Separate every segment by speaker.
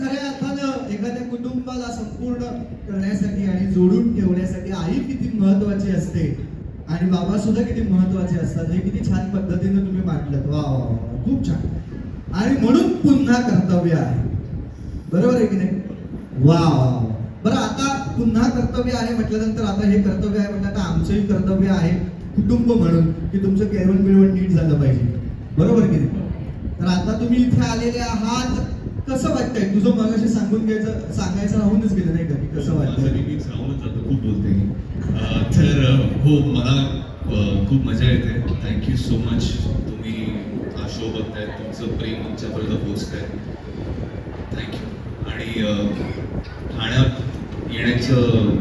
Speaker 1: खऱ्या अर्थानं एखाद्या कुटुंबाला संपूर्ण करण्यासाठी आणि जोडून ठेवण्यासाठी आई किती महत्वाची असते. आणि बाबा सुद्धा किती महत्त्वाचे असतात. हे किती छान पद्धतीने तुम्ही मांडलं वा वा वा खूप छान. आणि म्हणून पुन्हा कर्तव्य आहे. बरोबर आहे की नाही? वा वा वा. बरं आता पुन्हा कर्तव्य आहे म्हटल्यानंतर आता हे कर्तव्य आहे म्हटलं आता आमचंही कर्तव्य आहे. कुटुंब म्हणून की तुमचं केळवण बिळवण नीट झालं पाहिजे. बरोबर की नाही? तर आता तुम्ही इथे आलेले आहात. कसं वाटतंय? तुझं मगाशी सांगून घ्यायचं सांगायचं राहूनच गेलं नाही का? की कसं वाटतंय?
Speaker 2: राहूनच जातं खूप बोलते मी. तर हो मला खूप मजा येते. थँक्यू सो मच तुम्ही हा शो बघताय तुमचं प्रेम आमच्यापर्यंत पोहोचतंय. थँक्यू आणि ठाण्यात येण्याचं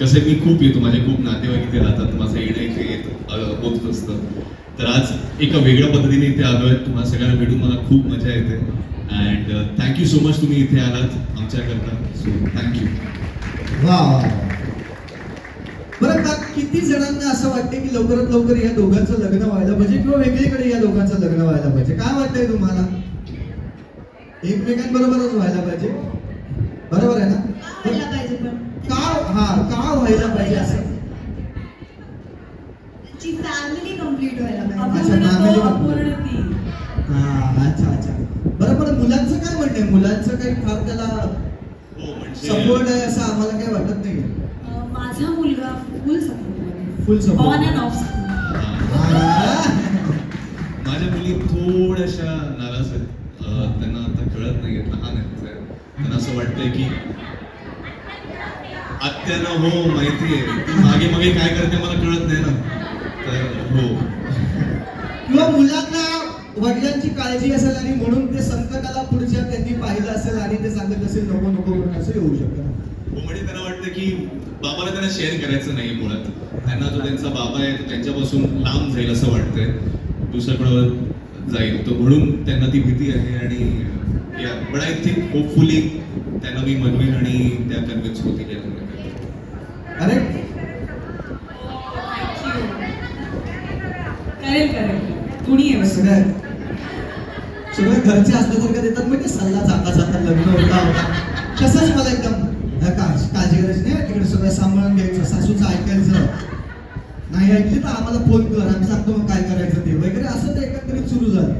Speaker 2: कसं आहे, मी खूप येतो. माझे खूप नातेवाईक इथे राहतात माझं येणं इथे येत अं, होत असतं तर आज एका वेगळ्या पद्धतीने इथे आलो आहे तुम्हाला सगळ्यांना भेटून मला खूप मजा येते. अँड थँक्यू सो मच तुम्ही इथे आलात आमच्याकरता सो थँक्यू
Speaker 1: वा. बरं का किती जणांना असं वाटते की लवकरात लवकर या दोघांचं लग्न व्हायला पाहिजे किंवा वेगळीकडे या दोघांचं लग्न व्हायला पाहिजे? काय वाटतंय तुम्हाला? एकमेकांबरोबरच व्हायला पाहिजे? बरोबर आहे ना?
Speaker 3: व्हायला पाहिजे पण?
Speaker 1: का हा का व्हायला पाहिजे असं?
Speaker 3: फॅमिली कंप्लीट व्हायला
Speaker 1: अच्छा,
Speaker 3: पाहिजे.
Speaker 1: अच्छा अच्छा. मुलांचं काय म्हणणं आहे? मुलांचं काही फार त्याला
Speaker 2: हो म्हणजे
Speaker 1: सपोर्ट आहे असं आम्हाला काही वाटत नाही
Speaker 4: माझा मुलगा full support
Speaker 1: Full support.
Speaker 4: On and off
Speaker 2: माझ्या मुली थोड्याशा नाराज आहेत. त्यांना आता कळत नाही लहान आहेत त्या. त्यांना असं वाटतंय की आत्याला हो माहिती आहे. ती मागे मागे काय करते मला कळत नाही ना. तर हो.
Speaker 1: किंवा मुलांना वडिलांची काळजी असेल आणि म्हणून ते संकटाला पुढच्या त्यांनी पाहिलं असेल आणि ते सांगत असेल नको नको म्हणून असं येऊ शकतं
Speaker 2: हो म्हणजे त्यांना वाटतं की बाबाला त्यांना शेअर करायचं नाही मुळात. त्यांना जो त्यांचा बाबा आहे तो त्यांच्यापासून लांब जाईल असं वाटतंय. दुसऱ्याकडं जाईल. तर म्हणून त्यांना ती भीती आहे आणि या बट आय थिंक होपफुली त्यांना मी मनवेन आणि त्या कन्व्हिन्स होतील या.
Speaker 1: अरे!
Speaker 4: करेल करेल. कुणी आहे बस?
Speaker 1: सगळ्या सगळं घरचे असलं तर का देतात? म्हणजे सल्ला जाता जाता लग्न होता होता. तसंच मला एकदम काळजी करायची नाही. तिकडे सगळं सांभाळून घ्यायचं. सासूचं ऐकायचं. नाही ऐकली तर आम्हाला फोन कर. आम्ही सांगतो मग काय करायचं ते वगैरे. असं ते एकत्रित सुरू झालं.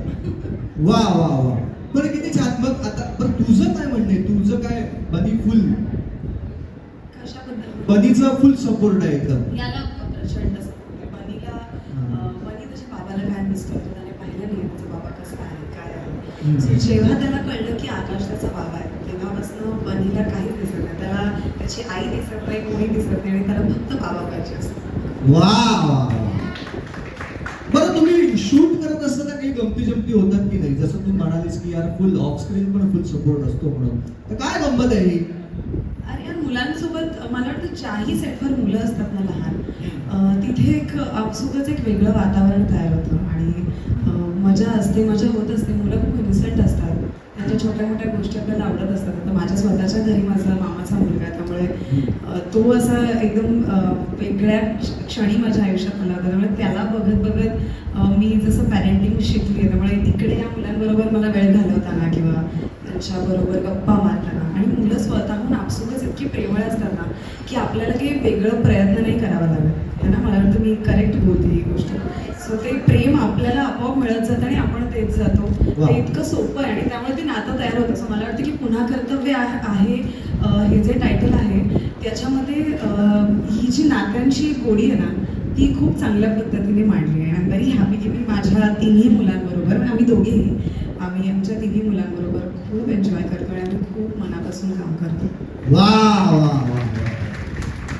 Speaker 1: वा वा वा. बरं किती छान. मग आता बरं तुझं काय म्हणणे तुझं काय बनी फुल? बनीचं फुल सपोर्ट आहे एकदम
Speaker 4: जेव्हा त्याला कळलं की आकाश त्याचा बाबा आहे तेव्हापासून बनीला काहीच दिसत नाही. त्याला त्याची आई दिसत नाही कोणी दिसत नाही आणि त्याला फक्त बाबा पाहिजे असतो.
Speaker 1: वा. बरं तुम्ही शूट करत असताना काही गमती जमती होतात की नाही? जसं तू म्हणालीस की यार फुल ऑफ स्क्रीन पण फुल सपोर्ट असतो म्हणून. तर काय गंमत आहे ही?
Speaker 4: मुलांसोबत मला वाटतं चारही सेटवर मुलं असतात ना लहान. तिथे एक आपसुकच एक वेगळं वातावरण तयार होतं आणि मजा असते मजा होत असते. मुलं खूप इन्संट असतात. त्यांच्या छोट्या मोठ्या गोष्टी आपल्याला आवडत असतात. आता माझ्या स्वतःच्या घरी माझा मामाचा मुलगा आहे. त्यामुळे तो असा एकदम वेगळ्या क्षणी माझ्या आयुष्यात आला होता. त्यामुळे त्याला बघत बघत मी जसं पॅरेंटिंग शिकली त्यामुळे तिकडे या मुलांबरोबर मला वेळ घालवताना किंवा त्यांच्याबरोबर गप्पा स्वतःहून आपसुकच इतकी प्रेमळ असतात ना की आपल्याला काही वेगळं प्रयत्न नाही करावा लागत. है ना? मला वाटतं मी करेक्ट बोलते ही गोष्ट. सो ते प्रेम आपल्याला आपोआप मिळत जातं आणि आपण देत जातो. ते इतकं सोपं आहे आणि त्यामुळे ते नातं तयार होतं. सो मला वाटतं की पुन्हा कर्तव्य आहे हे जे टायटल आहे त्याच्यामध्ये ही जी नात्यांची गोडी आहे ना ती खूप चांगल्या पद्धतीने मांडली आहे. आणि व्हेरी हॅपी की मी माझ्या तिन्ही मुलांबरोबर आम्ही दोघेही आम्ही आमच्या तिन्ही मुलांबरोबर खूप एन्जॉय करतो आणि आम्ही खूप मनापासून काम करतो.
Speaker 1: वा वा.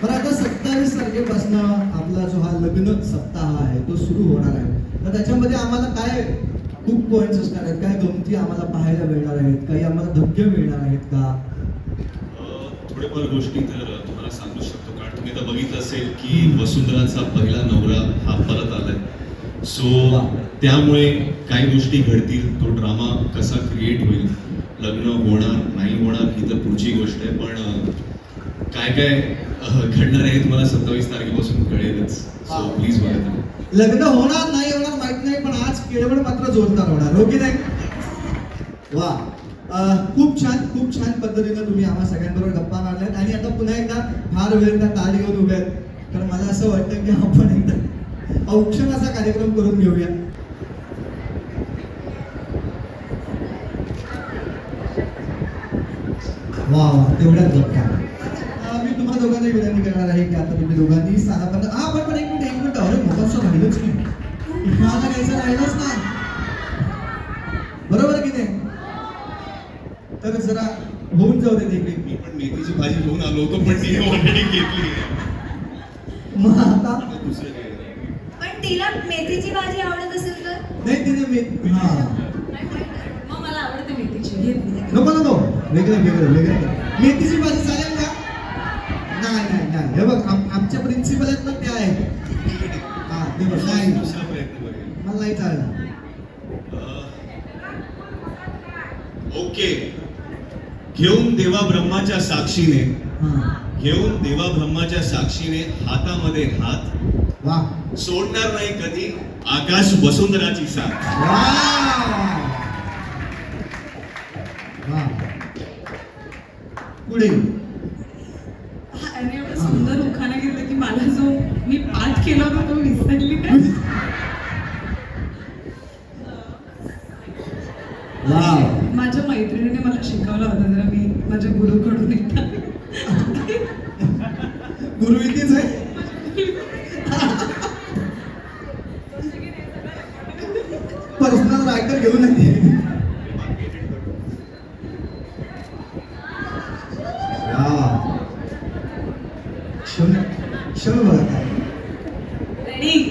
Speaker 1: बरं आता सत्तावीस तारखेपासून आपला जो हा लग्न सप्ताह आहे तो सुरू होणार आहे. तर त्याच्यामध्ये आम्हाला काय खूप पॉईंट्स असणार आहेत? काय गमती आम्हाला पाहायला मिळणार आहेत? काही आम्हाला धक्के मिळणार आहेत का?
Speaker 2: अं, थोडेफार गोष्टी तर तुम्हाला सांगू शकतो. कारण तुम्ही आता बघितलं असेल की वसुंधराचा पहिला नवरा हा परत आलाय. सो त्यामुळे काही गोष्टी घडतील. तो ड्रामा कसा क्रिएट होईल? लग्न होणार नाही होणार ही तर पुढची गोष्ट आहे. पण काय काय घडणार आहे तुम्हाला सत्तावीस तारखेपासून कळेलच. सो प्लीज बघा
Speaker 1: लग्न होणार नाही होणार माहीत नाही पण आज केळवण मात्र जोरदार होणार. हो की नाही वा खूप छान खूप छान पद्धतीनं तुम्ही आम्हा सगळ्यांबरोबर गप्पा मारल्यात. आणि आता पुन्हा एकदा फार वेळ त्या ताल घेऊन उभ्या आहेत तर मला असं वाटतं की आपण एकदा औक्षण असा कार्यक्रम करून घेऊया. वा तेवढ्याच गप्पा अं, मी तुम्हाला दोघांनाही विनंती करणार आहे की आता तुम्ही दोघांनी स्थानापन्न हा पण पण एक मिनिट एक मिनिट. अरे मोबाईलचं राहिलंच की घ्यायचं राहिलंच ना बरोबर की नाही? तर जरा होऊन जाऊ दे तिकडे
Speaker 2: मी पण मेथीची भाजी घेऊन आलो होतो पण ती ऑलरेडी घेतली.
Speaker 1: मग आता
Speaker 2: दुसरं.
Speaker 3: पण तिला मेथीची भाजी आवडत असेल तर?
Speaker 1: नाही तिने मी हा.
Speaker 4: मग मला आवडते मेथीची.
Speaker 1: नको नको. वेगळं वेगळं वेगळं. कर. मेथीची भाजी चालेल का? नाही नाही नाही. हे बघ आम- आमच्या प्रिन्सिपल आहेत ना त्या आहेत. हा ते बघ नाही.
Speaker 2: दुसरा प्रयत्न करेल
Speaker 1: मला नाही चालणार.
Speaker 2: ओके. घेऊन देवा ब्रह्माच्या साक्षीने.
Speaker 1: हा.
Speaker 2: घेऊन देवा ब्रह्माच्या साक्षीने हातामध्ये हात सोडणार नाही कधी? आकाश वसुंधराची साथ
Speaker 1: वा. वा. पुढे.
Speaker 4: हा, आणि एवढं सुंदर उखाणा घेतलं की मला जो मी पाठ केला होता तो विसरली. काय
Speaker 1: वा.
Speaker 4: माझ्या मैत्रिणीने मला शिकवलं होतं जरा मी माझ्या गुरुकडून एकदा.
Speaker 1: गुरु इथेच রিং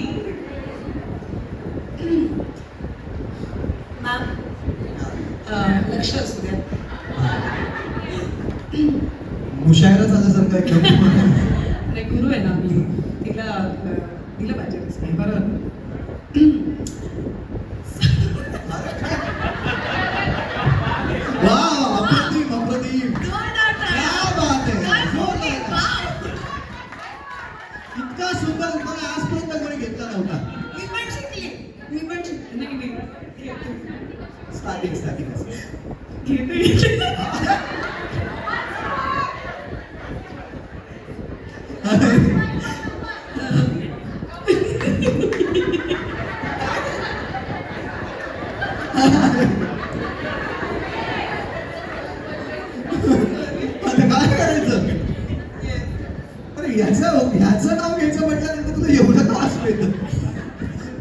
Speaker 4: अरे
Speaker 1: ह्याचं ह्याचं नाव घ्यायचं म्हटल्यानंतर तुला एवढं का असं येतं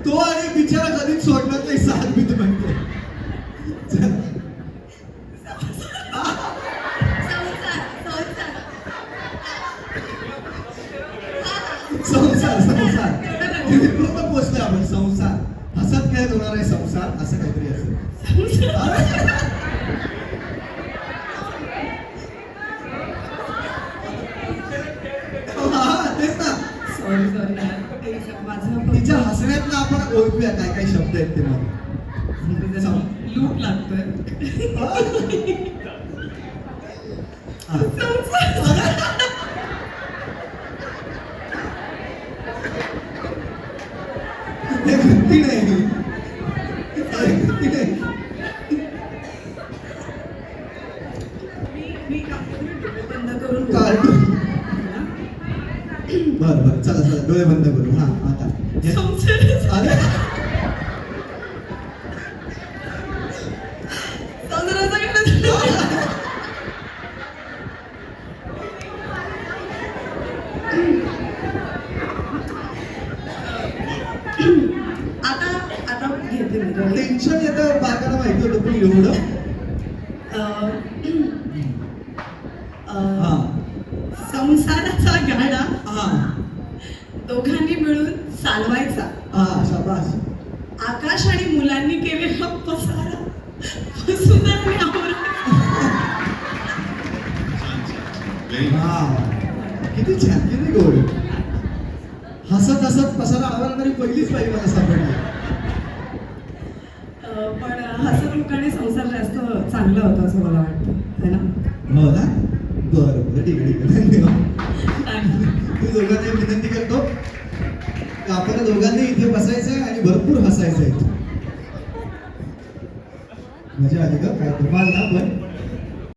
Speaker 1: तो आणि बिचारा कधीच सोडणार नाही सात भीत म्हणतो.
Speaker 3: संसार संसार.
Speaker 1: तिथपर्यंत पोहोचलोय आपण संसार. हसत खेळत होणार आहे संसार असं काहीतरी असेल हा तेच ना
Speaker 4: सॉरी सॉरी माझं
Speaker 1: तिच्या हसण्यातनं ओळखूया काय काय शब्द आहेत ते मग.
Speaker 4: लूप लागतोय.
Speaker 1: बर बर. चला चला. डोळे बंद करू. हा आता हे-
Speaker 4: संसार
Speaker 1: अरे
Speaker 4: संसाराचा गाणं आता आता घेते मी?
Speaker 1: टेन्शन येतं बायकाला माहिती होतं पण एवढं. हा.
Speaker 4: संसाराचा गाडा
Speaker 1: हा.
Speaker 4: दोघांनी मिळून चालवायचा.
Speaker 1: हा शाबास.
Speaker 4: आकाश आणि मुलांनी केलेला पसारा वसुंधराने आवरायचा.
Speaker 1: किती छान किती गोड. हसत हसत पसारा आवरणारी पहिलीच बाई मला सापडली.
Speaker 4: पण हसमुखाने संसार जास्त चांगला होता असं मला वाटतं. है ना?
Speaker 1: हो ना? बरं बरं ठीक आहे ठीक आहे. धन्यवाद. मी दोघांना विनंती करतो. आपल्याला दोघांनी इथे बसायचंय आणि भरपूर हसायचंय. मजा आली का काय धमाल ना पण.